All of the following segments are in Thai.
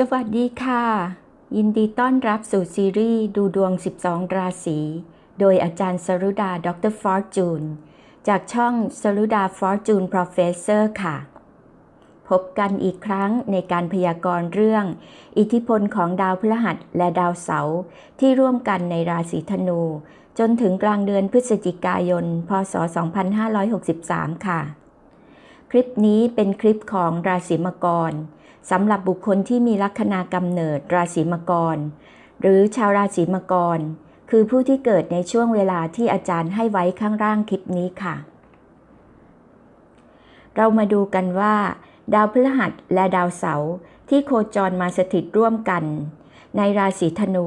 สวัสดีค่ะ ยินดีต้อนรับสู่ซีรีส์ดูดวง 12 ราศีโดยอาจารย์สรุดาดรฟอร์จูนจากช่องสรุดาฟอร์จูน Professor ค่ะ พบกันอีกครั้งในการพยากรณ์เรื่อง อิทธิพลของดาวพฤหัสและดาวเสาร์ที่ร่วมกันในราศีธนู จนถึงกลางเดือนพฤศจิกายน พศ 2563 ค่ะ คลิปนี้เป็นคลิปของราศีมังกร สำหรับบุคคลที่มีลัคนากำเนิดราศีมังกร หรือชาวราศีมังกร คือผู้ที่เกิดในช่วงเวลาที่อาจารย์ให้ไว้ข้างล่างคลิปนี้ค่ะ เรามาดูกันว่า ดาวพฤหัสและดาวเสาร์ที่โคจรมาสถิตร่วมกัน ในราศีธนู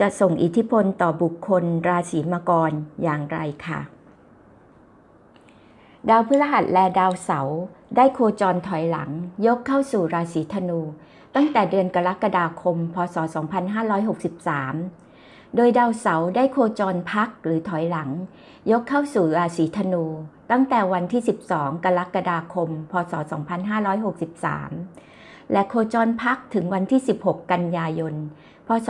จะส่งอิทธิพลต่อบุคคลราศีมังกรอย่างไรค่ะ ดาวพฤหัสและดาวเสาร์ได้โคจรถอยหลัง ยกเข้าสู่ราศีธนู ตั้งแต่เดือนกรกฎาคม พศ 2563 โดยดาวเสาร์ได้โคจรพักหรือถอยหลัง ยกเข้าสู่ราศีธนู ตั้งแต่วันที่ 12 กรกฎาคม พศ 2563 และโคจรพักถึงวันที่ 16 กันยายน พศ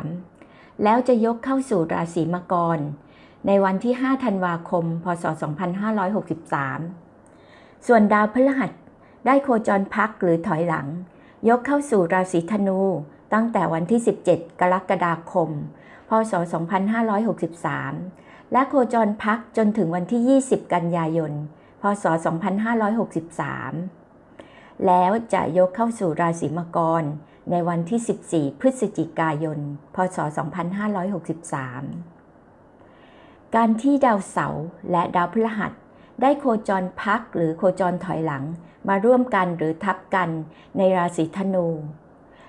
2563 แล้วจะยกเข้าสู่ราศีมังกร ในวันที่ 5 ธันวาคม พศ 2563 ส่วนดาวพฤหัสได้โคจรพักหรือถอยหลัง ยกเข้าสู่ราศีธนู ตั้งแต่วันที่ 17 กรกฎาคม พศ 2563 และโคจรพักจนถึงวันที่ 20 กันยายน พศ 2563 แล้วจะยกเข้าสู่ราศีมังกร ในวันที่ 14 พฤศจิกายน พศ 2563 การที่ดาวเสาร์และดาวพฤหัส ได้โคจรพักหรือโคจรถอยหลัง มาร่วมกันหรือทับกันในราศีธนู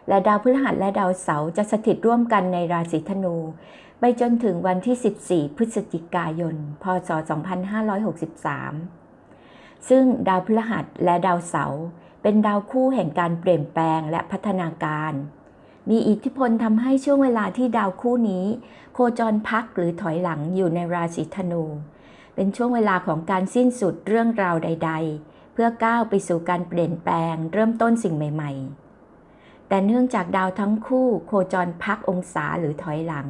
และดาวพฤหัสและดาวเสาร์จะสถิตร่วมกันในราศีธนู ไปจนถึงวันที่ 14 พฤศจิกายน พศ 2563 ซึ่งดาวพฤหัสและดาวเสาร์เป็นดาวคู่แห่งการเปลี่ยนแปลงและพัฒนาการ มีอิทธิพลทำให้ช่วงเวลาที่ดาวคู่นี้ โคจรพักหรือถอยหลังอยู่ในราศีธนู เป็นช่วงเวลาของการสิ้นสุดเรื่องราวใด ๆ เพื่อก้าวไปสู่การเปลี่ยนแปลง เริ่มต้นสิ่งใหม่ ๆ แต่เนื่องจากดาวทั้งคู่โคจรพักองศาหรือถอยหลัง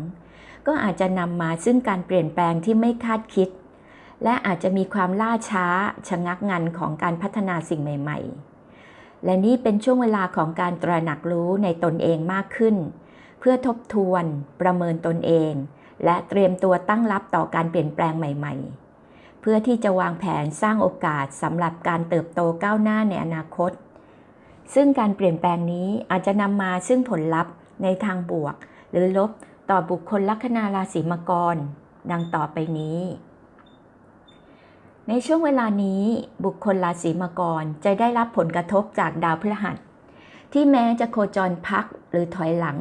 ก็อาจจะนำมาซึ่งการเปลี่ยนแปลงที่ไม่คาดคิด และอาจจะมีความล่าช้าชะงักงันของการพัฒนาสิ่งใหม่ ๆ และนี่เป็นช่วงเวลาของการตระหนักรู้ในตนเองมากขึ้น เพื่อทบทวน ประเมินตนเอง และเตรียมตัวตั้งรับต่อการเปลี่ยนแปลงใหม่ ๆ เพื่อที่จะวางแผนสร้างโอกาสสำหรับการเติบโตก้าวหน้าในอนาคต ซึ่งการเปลี่ยนแปลงนี้อาจจะนำมาซึ่งผลลัพธ์ในทางบวก หรือลบต่อบุคคลลัคนาราศีมังกร ดังต่อไปนี้ ในช่วงเวลานี้บุคคลราศีมังกรจะได้รับผลกระทบจากดาวพฤหัส ที่แม้จะโคจรพักหรือถอยหลัง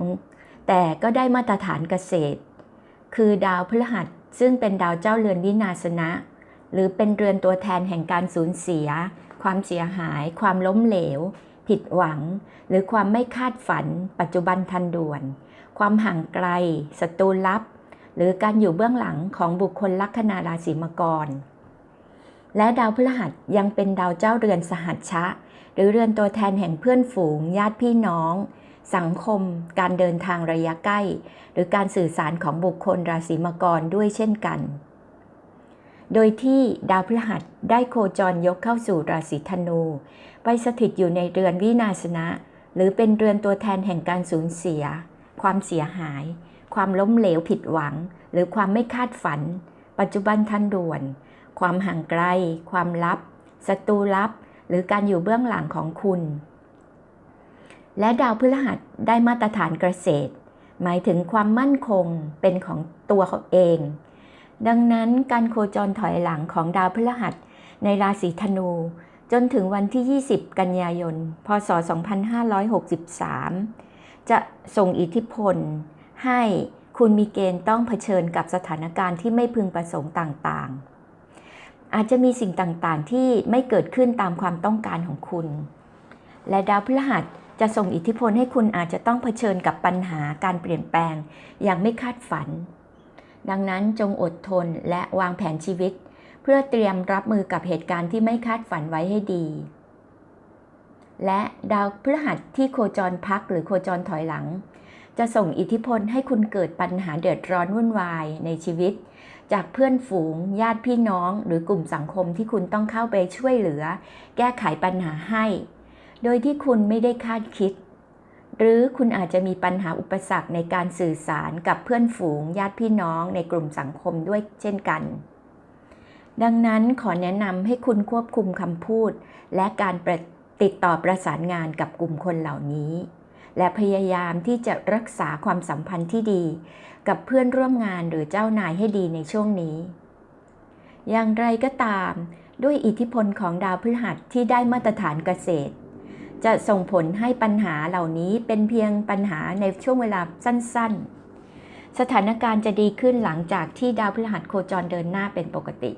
แต่ก็ได้มาตรฐานเกษตร คือดาวพฤหัสซึ่งเป็นดาวเจ้าเรือนวินาศนะ หรือเป็นเรือนตัวแทนแห่งการสูญเสีย ความเสียหาย ความล้มเหลว ผิดหวัง หรือความไม่คาดฝัน ปัจจุบันทันด่วน ความห่างไกลศัตรูลับ หรือการอยู่เบื้องหลังของบุคคลลัคนาราศีมังกร และดาวพฤหัสยังเป็นดาวเจ้าเรือนสหัชชะ หรือเรือนตัวแทนแห่งเพื่อนฝูง ญาติพี่น้อง สังคม การเดินทางระยะใกล้ หรือการสื่อสารของบุคคลราศีมังกรด้วยเช่นกัน โดยที่ดาวพฤหัสได้โคจรยกเข้าสู่ราศีธนู ไปสถิตอยู่ในเรือนวินาศนะ หรือเป็นเรือนตัวแทนแห่งการสูญเสีย ความเสียหาย ความล้มเหลวผิดหวัง หรือความไม่คาดฝัน ปัจจุบันทันด่วน ความห่างไกล ความลับ ศัตรูลับ หรือการอยู่เบื้องหลังของคุณ และดาวพฤหัสได้มาตรฐานเกษตร หมายถึงความมั่นคงเป็นของตัวเขาเอง ดังนั้นการโคจรถอยหลังของดาวพฤหัสในราศีธนู จนถึงวันที่ 20 กันยายน พศ 2563 จะส่งอิทธิพล ให้คุณมีเกณฑ์ต้องเผชิญกับสถานการณ์ที่ไม่พึงประสงค์ต่างๆ อาจจะมีสิ่งต่างๆ ที่ไม่เกิดขึ้นตามความต้องการของคุณ และดาวพฤหัสจะส่งอิทธิพลให้คุณอาจจะต้องเผชิญกับปัญหาการเปลี่ยนแปลงอย่างไม่คาดฝัน ดังนั้นจงอดทนและวางแผนชีวิต เพื่อเตรียมรับมือกับเหตุการณ์ที่ไม่คาดฝันไว้ให้ดี และดาวพฤหัสที่โคจรพักหรือโคจรถอยหลัง จะส่งอิทธิพลให้คุณเกิดปัญหาเดือดร้อนวุ่นวายในชีวิต จากเพื่อนฝูง ญาติพี่น้อง หรือกลุ่มสังคมที่คุณต้องเข้าไปช่วยเหลือ แก้ไขปัญหาให้ โดยที่คุณไม่ได้คาดคิด หรือคุณอาจจะมีปัญหาอุปสรรคในการสื่อสารกับเพื่อนฝูง ญาติพี่น้องในกลุ่มสังคมด้วยเช่นกัน ดังนั้นขอแนะนำให้คุณควบคุมคำพูด และการติดต่อประสานงานกับกลุ่มคนเหล่านี้ และพยายามที่จะรักษาความสัมพันธ์ที่ดี กับเพื่อนร่วมงานหรือเจ้านายให้ดีในช่วงนี้ อย่างไรก็ตาม ด้วยอิทธิพลของดาวพฤหัสที่ได้มาตรฐานเกษตร จะส่งผลให้ปัญหาเหล่านี้เป็นเพียงปัญหาในช่วงเวลาสั้น ๆ สถานการณ์จะดีขึ้นหลังจากที่ดาวพฤหัสโคจรเดินหน้าเป็นปกติ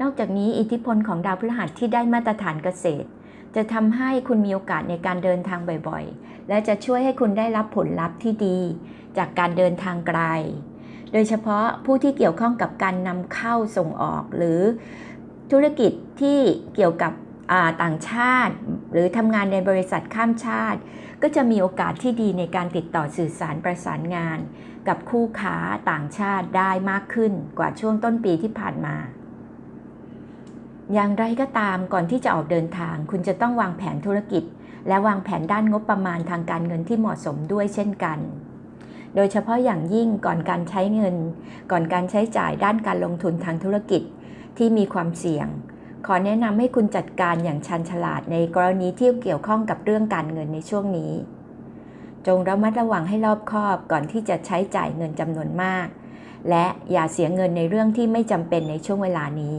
นอกจากนี้อิทธิพลของดาวพฤหัสที่ได้มาตรฐานเกษตร จะทำให้คุณมีโอกาสในการเดินทางบ่อยๆ และจะช่วยให้คุณได้รับผลลัพธ์ที่ดี จากการเดินทางไกล โดยเฉพาะผู้ที่เกี่ยวข้องกับการนำเข้าส่งออกหรือธุรกิจที่เกี่ยวกับต่างชาติ หรือทำงานในบริษัทข้ามชาติ ก็จะมีโอกาสที่ดีในการติดต่อสื่อสารประสานงาน กับคู่ค้าต่างชาติได้มากขึ้นกว่าช่วงต้นปีที่ผ่านมา อย่างไรก็ตามก่อนที่จะออกเดินทาง คุณจะต้องวางแผนธุรกิจ และวางแผนด้านงบประมาณทางการเงินที่เหมาะสมด้วยเช่นกัน โดยเฉพาะอย่างยิ่งก่อนการใช้เงิน ก่อนการใช้จ่ายด้านการลงทุนทางธุรกิจที่มีความเสี่ยง ขอแนะนำให้คุณจัดการอย่างชันฉลาดในกรณีที่เกี่ยวข้องกับเรื่องการเงินในช่วงนี้ จงระมัดระวังให้รอบคอบก่อนที่จะใช้จ่ายเงินจำนวนมาก และอย่าเสียเงินในเรื่องที่ไม่จำเป็นในช่วงเวลานี้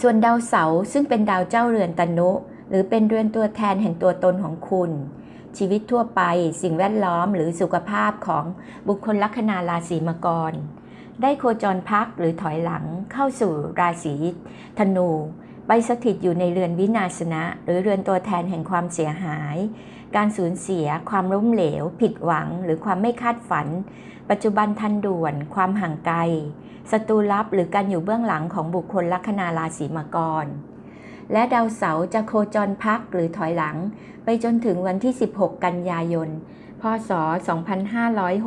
ส่วนดาวเสาร์ซึ่งเป็นดาวเจ้าเรือนตนุ หรือเป็นเรือนตัวแทนแห่งตัวตนของคุณ ชีวิตทั่วไป สิ่งแวดล้อมหรือสุขภาพของบุคคลลัคนาราศีมังกร ได้โคจรพักหรือถอยหลังเข้าสู่ราศีธนู ไปสถิตอยู่ในเรือนวินาศนะ หรือเรือนตัวแทนแห่งความเสียหาย การสูญเสีย ความล้มเหลว ผิดหวัง หรือความไม่คาดฝัน ปัจจุบันทันด่วน ความห่างไกลศัตรูลับหรือการอยู่เบื้องหลังของบุคคลลัคนาราศีมังกร และดาวเสาร์จะโคจรพักหรือถอยหลัง ไปจนถึงวันที่ 16 กันยายน พศ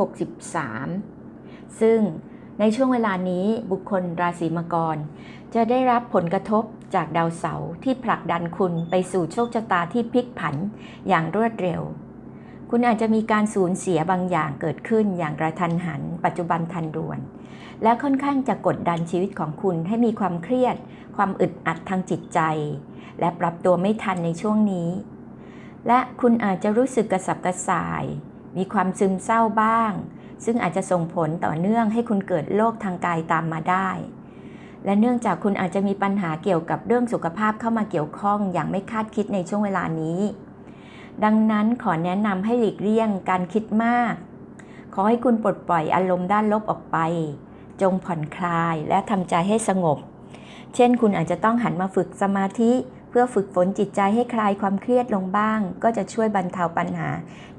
2563 ซึ่งในช่วงเวลานี้บุคคลราศีมังกร จะได้รับผลกระทบจากดาวเสาร์ที่ผลักดันคุณไปสู่โชคชะตาที่พลิกผันอย่างรวดเร็ว คุณอาจจะมีการสูญเสียบางอย่างเกิดขึ้นอย่างกระทันหัน ปัจจุบันทันด่วน และค่อนข้างจะกดดันชีวิตของคุณให้มีความเครียด ความอึดอัดทางจิตใจ และปรับตัวไม่ทันในช่วงนี้ และคุณอาจจะรู้สึกกระสับกระส่าย มีความซึมเศร้าบ้าง ซึ่งอาจจะส่งผลต่อเนื่องให้คุณเกิดโรคทางกายตามมาได้ และเนื่องจากคุณอาจจะมีปัญหาเกี่ยวกับเรื่องสุขภาพเข้ามาเกี่ยวข้องอย่างไม่คาดคิดในช่วงเวลานี้ ดังนั้นขอแนะนำให้หลีกเลี่ยงการคิดมาก ขอให้คุณปลดปล่อยอารมณ์ด้านลบออกไป จงผ่อนคลายและทำใจให้สงบ เช่น คุณอาจจะต้องหันมาฝึกสมาธิเพื่อฝึกฝนจิตใจให้คลายความเครียดลงบ้าง ก็จะช่วยบรรเทาปัญหา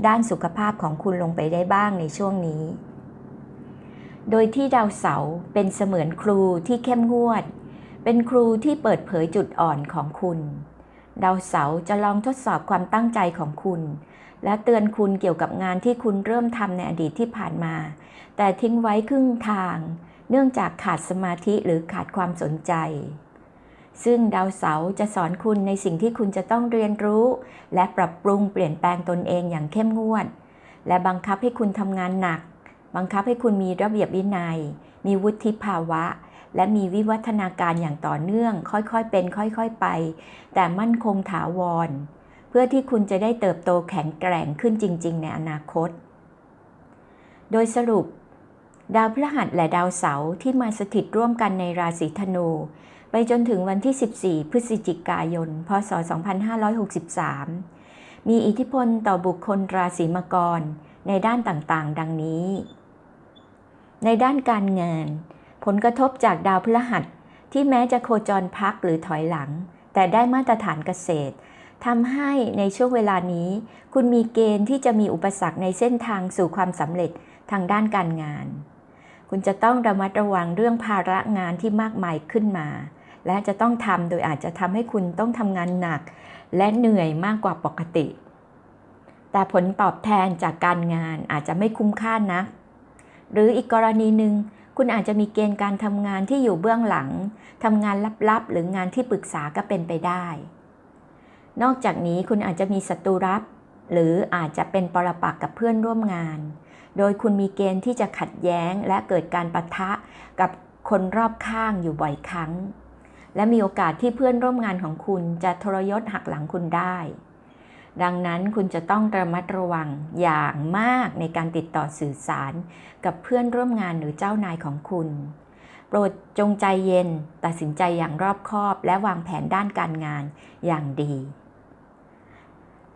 ด้านสุขภาพของคุณลงไปได้บ้างในช่วงนี้ โดยที่ดาวเสาร์เป็นเสมือนครูที่เข้มงวด เป็นครูที่เปิดเผยจุดอ่อนของคุณ ดาวเสาร์จะลองทดสอบความตั้งใจของคุณ และเตือนคุณเกี่ยวกับงานที่คุณเริ่มทำในอดีตที่ผ่านมา แต่ทิ้งไว้ครึ่งทาง เนื่องจากขาดสมาธิหรือขาดความสนใจ ซึ่งดาวเสาร์จะสอนคุณในสิ่งที่คุณจะต้องเรียนรู้ และปรับปรุงเปลี่ยนแปลงตนเองอย่างเข้มงวด และบังคับให้คุณทำงานหนัก บังคับให้คุณมีระเบียบวินัย มีวุฒิภาวะ และมีวิวัฒนาการอย่างต่อเนื่อง ค่อยๆเป็น ค่อยๆไป แต่มั่นคงถาวร เพื่อที่คุณจะได้เติบโตแข็งแกร่งขึ้นจริง ๆ ในอนาคต โดยสรุป ดาวพฤหัสและดาวเสาร์ที่มาสถิตร่วมกันในราศีธนู ไปจนถึงวันที่ 14 พฤศจิกายน พศ 2563 มีอิทธิพลต่อบุคคลราศีมังกรในด้านต่างๆ ดังนี้ ในด้านการงานผลกระทบจากดาวพฤหัสที่แม้จะโคจรพักหรือถอยหลัง แต่ได้มาตรฐานเกษตรทำให้ในช่วงเวลานี้ คุณมีเกณฑ์ที่จะมีอุปสรรคในเส้นทางสู่ความสำเร็จทางด้านการงาน คุณจะต้องระมัดระวังเรื่องภาระงานที่มากมายขึ้นมา และจะต้องทำโดยอาจจะทำให้คุณต้องทำงานหนัก และเหนื่อยมากกว่าปกติ แต่ผลตอบแทนจากการงานอาจจะไม่คุ้มค่านัก หรืออีกกรณีหนึ่งคุณอาจจะมีเกณฑ์การทำงานที่อยู่เบื้องหลังทำงานลับๆ หรืองานที่ปรึกษาก็เป็นไปได้ นอกจากนี้คุณอาจจะมีศัตรูรับ หรืออาจจะเป็นปรปักษ์กับเพื่อนร่วมงาน โดยคุณมีเกณฑ์ที่จะขัดแย้งและเกิดการปะทะกับคนรอบข้างอยู่บ่อยครั้ง และมีโอกาสที่เพื่อนร่วมงานของคุณจะทรยศหักหลังคุณได้ ดังนั้นคุณจะต้องระมัดระวังอย่างมากในการติดต่อสื่อสาร กับเพื่อนร่วมงานหรือเจ้านายของคุณ โปรดจงใจเย็น ตัดสินใจอย่างรอบคอบ และวางแผนด้านการงานอย่างดี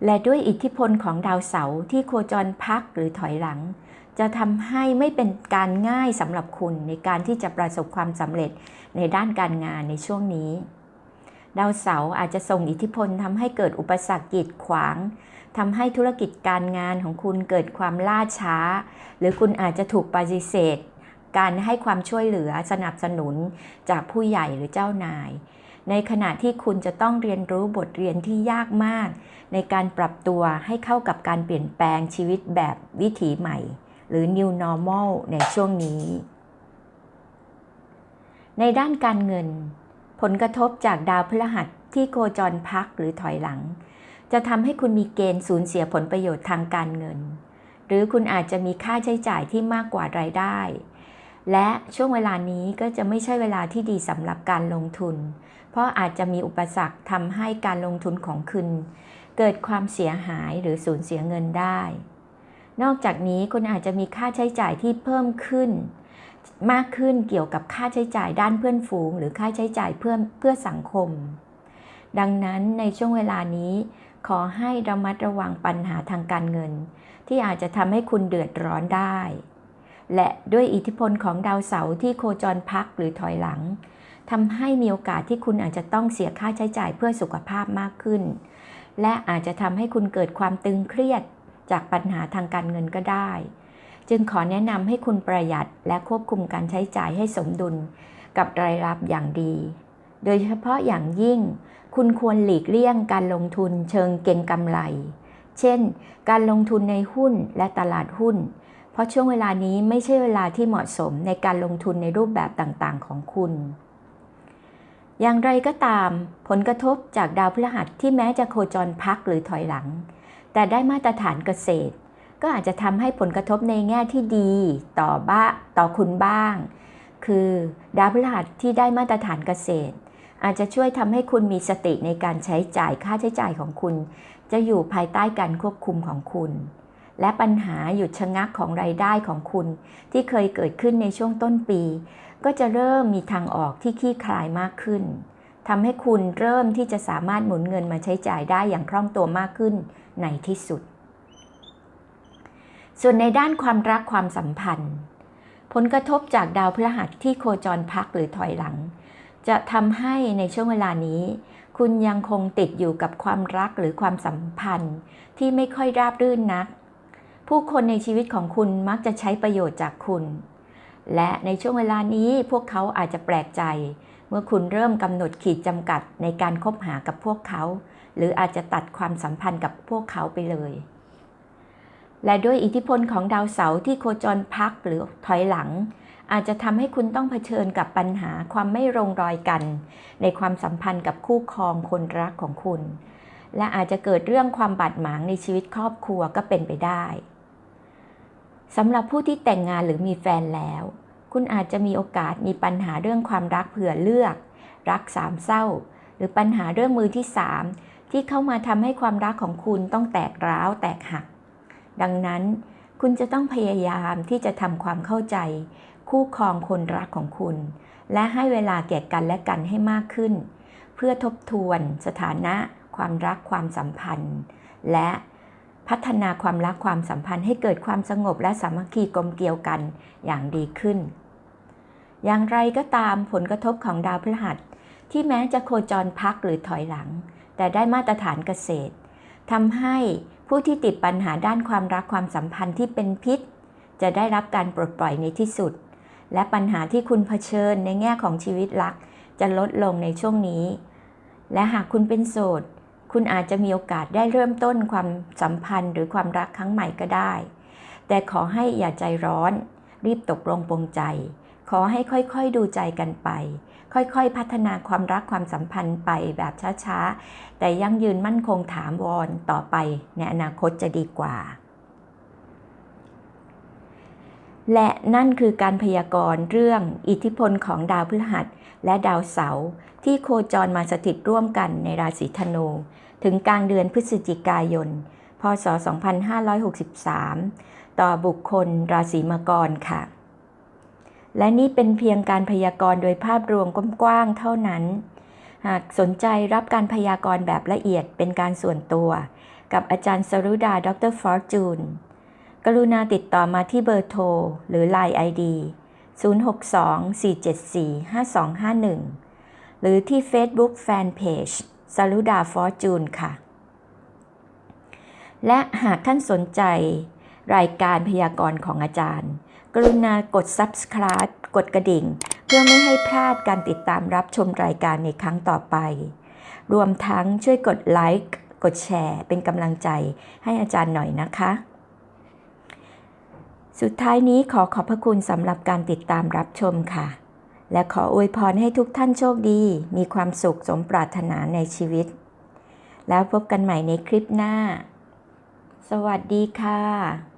และด้วยอิทธิพลของดาวเสาร์ที่โคจรพักหรือถอยหลัง จะทำให้ไม่เป็นการง่ายสำหรับคุณในการที่จะประสบความสำเร็จในด้านการงานในช่วงนี้ ดาวเสาร์อาจจะส่งอิทธิพลทำให้เกิดอุปสรรคกีดขวางทำให้ธุรกิจการงานของคุณเกิดความล่าช้า หรือคุณอาจจะถูกปฏิเสธ การให้ความช่วยเหลือสนับสนุนจากผู้ใหญ่หรือเจ้านาย ในขณะที่คุณจะต้องเรียนรู้บทเรียนที่ยากมาก ในการปรับตัวให้เข้ากับการเปลี่ยนแปลงชีวิตแบบวิถีใหม่ หรือ new normal ในช่วงนี้ ในด้านการเงิน ผลกระทบจากดาวพฤหัสที่โคจรพักหรือถอยหลัง จะทำให้คุณมีเกณฑ์สูญเสียผลประโยชน์ทางการเงิน หรือคุณอาจจะมีค่าใช้จ่ายที่มากกว่ารายได้ และช่วงเวลานี้ก็จะไม่ใช่เวลาที่ดีสำหรับการลงทุน เพราะอาจจะมีอุปสรรคทำให้การลงทุนของคุณเกิดความเสียหายหรือสูญเสียเงินได้ นอกจากนี้คุณอาจจะมีค่าใช้จ่ายที่เพิ่มขึ้น มากขึ้นเกี่ยวกับค่าใช้จ่ายด้านเพื่อนฝูง หรือค่าใช้จ่ายเพื่อเพื่อสังคม ดังนั้นในช่วงเวลานี้ ขอให้ระมัดระวังปัญหาทางการเงิน ที่อาจจะทำให้คุณเดือดร้อนได้ และด้วยอิทธิพลของดาวเสาร์ที่โคจรพักหรือถอยหลังทำให้มีโอกาสที่คุณอาจจะต้องเสียค่าใช้จ่ายเพื่อสุขภาพมากขึ้น และอาจจะทำให้คุณเกิดความตึงเครียดจากปัญหาทางการเงินก็ได้ จึงขอแนะนำให้คุณประหยัดและควบคุมการใช้จ่ายให้สมดุลกับรายรับอย่างดี โดยเฉพาะอย่างยิ่ง คุณควรหลีกเลี่ยงการลงทุนเชิงเก็งกำไร เช่น การลงทุนในหุ้นและตลาดหุ้น เพราะช่วงเวลานี้ไม่ใช่เวลาที่เหมาะสมในการลงทุนในรูปแบบต่างๆ ของคุณอย่างไรก็ตาม ผลกระทบจากดาวพฤหัสที่แม้จะโคจรพักหรือถอยหลัง แต่ได้มาตรฐานเกษตร ก็อาจจะทำให้ผลกระทบในแง่ที่ดีต่อบ้าต่อคุณบ้าง คือดาวพฤหัสที่ได้มาตรฐานเกษตร อาจจะช่วยทำให้คุณมีสติในการใช้จ่ายค่าใช้จ่ายของคุณ จะอยู่ภายใต้การควบคุมของคุณ และปัญหาหยุดชะงักของรายได้ของคุณ ที่เคยเกิดขึ้นในช่วงต้นปี ก็จะเริ่มมีทางออกที่คลี่คลายมากขึ้นทำให้คุณเริ่มที่จะสามารถหมุนเงินมาใช้จ่ายได้อย่างคล่องตัวมากขึ้นในที่สุด ส่วนในด้านความรักความสัมพันธ์ ผลกระทบจากดาวพฤหัสที่โคจรพักหรือถอยหลัง จะทำให้ในช่วงเวลานี้ คุณยังคงติดอยู่กับความรักหรือความสัมพันธ์ ที่ไม่ค่อยราบรื่นนัก ผู้คนในชีวิตของคุณมักจะใช้ประโยชน์จากคุณ และในช่วงเวลานี้พวกเขาอาจจะแปลกใจ เมื่อคุณเริ่มกำหนดขีดจำกัดในการคบหากับพวกเขา หรืออาจจะตัดความสัมพันธ์กับพวกเขาไปเลย และด้วยอิทธิพลของดาวเสาร์ที่โคจรพักหรือถอยหลัง อาจจะทำให้คุณต้องเผชิญกับปัญหาความไม่ลงรอยกัน ในความสัมพันธ์กับคู่ครองคนรักของคุณ และอาจจะเกิดเรื่องความบาดหมางในชีวิตครอบครัวก็เป็นไปได้สำหรับผู้ที่แต่งงานหรือมีแฟนแล้ว คุณอาจจะมีโอกาสมีปัญหาเรื่องความรักเผื่อเลือก รักสามเศร้า หรือปัญหาเรื่องมือที่สามที่เข้ามาทำให้ความรักของคุณต้องแตกร้าวแตกหัก ดังนั้นคุณจะต้องพยายามที่จะทำความเข้าใจ คู่ครองคนรักของคุณ และให้เวลาแก่กันและกันให้มากขึ้น เพื่อทบทวน สถานะ ความรักความสัมพันธ์ และพัฒนาความรักความสัมพันธ์ให้เกิดความสงบและสามัคคีกลมเกลียวกันอย่างดีขึ้น อย่างไรก็ตามผลกระทบของดาวพฤหัส ที่แม้จะโคจรพักหรือถอยหลัง แต่ได้มาตรฐานเกษตรทำให้ ผู้ที่ติดปัญหาด้านความรักความสัมพันธ์ที่เป็นพิษ จะได้รับการปลดปล่อยในที่สุด และปัญหาที่คุณเผชิญในแง่ของชีวิตรัก จะลดลงในช่วงนี้ และหากคุณเป็นโสด คุณอาจจะมีโอกาสได้เริ่มต้นความสัมพันธ์หรือความรักครั้งใหม่ก็ได้ แต่ขอให้อย่าใจร้อน รีบตกลงปลงใจ ขอให้ค่อยๆดูใจกันไป ค่อยๆ พัฒนาความรักความสัมพันธ์ไปแบบช้าๆ แต่ยั่งยืนมั่นคงถาวรต่อไปในอนาคตจะดีกว่า และนั่นคือการพยากรณ์เรื่องอิทธิพลของดาวพฤหัสและดาวเสาร์ที่โคจรมาสถิตร่วมกันในราศีธนูถึงกลางเดือนพฤศจิกายน พศ 2563 ต่อบุคคลราศีมังกรค่ะ และนี่เป็นเพียงการพยากรณ์โดยภาพรวมกว้างๆเท่านั้น หากสนใจรับการพยากรณ์แบบละเอียดเป็นการส่วนตัว กับอาจารย์สรุดา ดรฟอร์จูน กรุณาติดต่อมาที่เบอร์โทร หรือ Line ID 062-474-5251 หรือที่ Facebook Fanpage สรุดาฟอร์จูนค่ะ และหากท่านสนใจ รายการพยากรณ์ของอาจารย์ กรุณากด Subscribe กดกระดิ่ง เพื่อไม่ให้พลาดการติดตามรับชมรายการในครั้งต่อไป รวมทั้งช่วยกดไลค์กดแชร์เป็นกำลังใจให้อาจารย์หน่อยนะคะ สุดท้ายนี้ขอขอบพระคุณสำหรับการติดตามรับชมค่ะ และขออวยพรให้ทุกท่านโชคดี มีความสุขสมปรารถนาในชีวิต แล้วพบกันใหม่ในคลิปหน้า สวัสดีค่ะ